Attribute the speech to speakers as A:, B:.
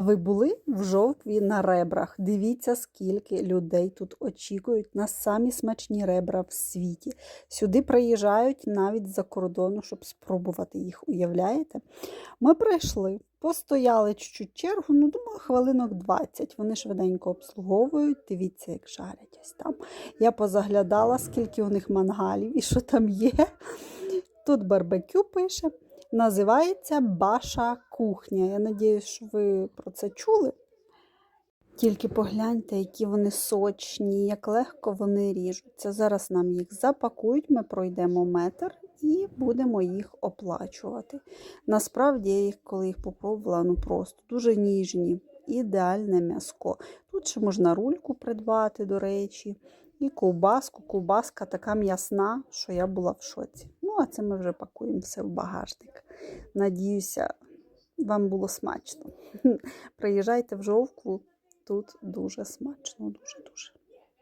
A: Ви були в жовтві на ребрах. Дивіться, скільки людей тут очікують на самі смачні ребра в світі. Сюди приїжджають навіть з-за кордону, щоб спробувати їх. Уявляєте? Ми прийшли, постояли чуть-чуть чергу, ну, думаю, хвилинок 20. Вони швиденько обслуговують. Дивіться, як жарять ось там. Я позаглядала, скільки у них мангалів і що там є. Тут барбекю пише. Називається Баша кухня. Я сподіваюся, що ви про це чули. Тільки погляньте, які вони сочні, як легко вони ріжуться. Зараз нам їх запакують, ми пройдемо метр і будемо їх оплачувати. Насправді, я їх, коли їх попробувала, ну просто дуже ніжні, ідеальне м'яско. Тут ще можна рульку придбати, до речі, і ковбаску. Ковбаска така м'ясна, що я була в шоці. А це ми вже пакуємо все в багажник. Надіюся, вам було смачно. Приїжджайте в жовкву, тут дуже смачно, дуже-дуже.